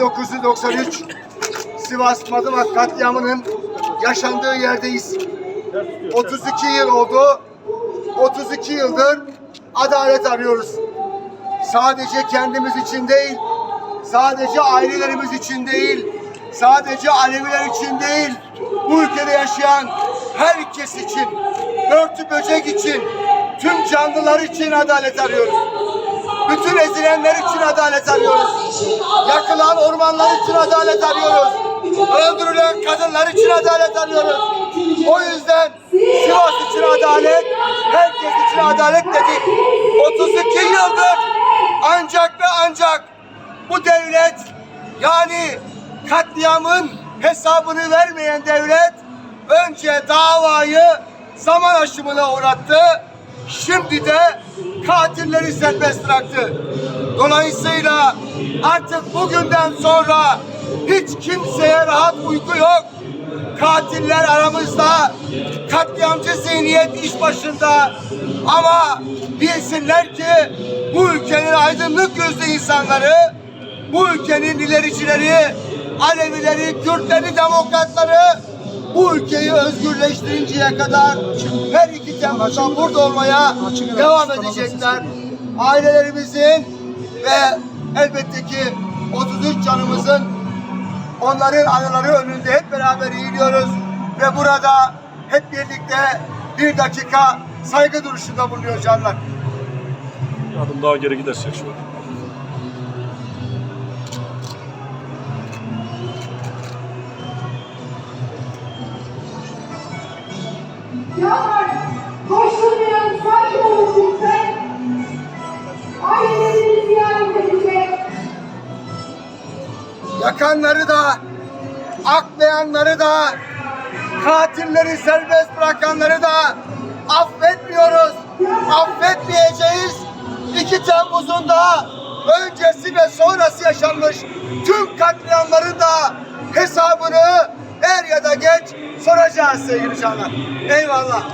1993 Sivas Madımak katliamının yaşandığı yerdeyiz. 32 yıl oldu. 32 yıldır adalet arıyoruz. Sadece kendimiz için değil, sadece ailelerimiz için değil, sadece Aleviler için değil, bu ülkede yaşayan herkes için, börtü böcek için, tüm canlılar için adalet arıyoruz. Bütün ezilenler için adalet arıyoruz. Yakılan ormanlar için adalet arıyoruz. Öldürülen kadınlar için adalet arıyoruz. O yüzden Sivas için adalet, herkes için adalet dedik. 32 yıldır ancak ve ancak bu devlet yani katliamın hesabını vermeyen devlet önce davayı zaman aşımına uğrattı. Şimdi de katilleri serbest bıraktı. Dolayısıyla artık bugünden sonra hiç kimseye rahat uyku yok. Katiller aramızda, katliamcı zihniyet iş başında. Ama bilsinler ki bu ülkenin aydınlık gözlü insanları, bu ülkenin ilericileri, Alevileri, Kürtleri, demokratları bu ülkeyi özgürleştirinceye kadar her iki Temmuz'da burada olmaya devam edecekler. Ailelerimizin ve elbette ki 33 canımızın onların anıları önünde hep beraber eğiliyoruz ve burada hep birlikte bir dakika saygı duruşunda bulunuyor canlar. Bir adım daha geri gidersek şöyle. Canlar, koşturmayan sakin olun lütfen. Ailelerinizi ziyaret edecek. Yakanları da, aklayanları da, katilleri serbest bırakanları da affetmiyoruz. Affetmeyeceğiz. 2 Temmuz'un da öncesi ve sonrası yaşanmış tüm katliamların da hesabını soracağız sevgili canlar. Eyvallah.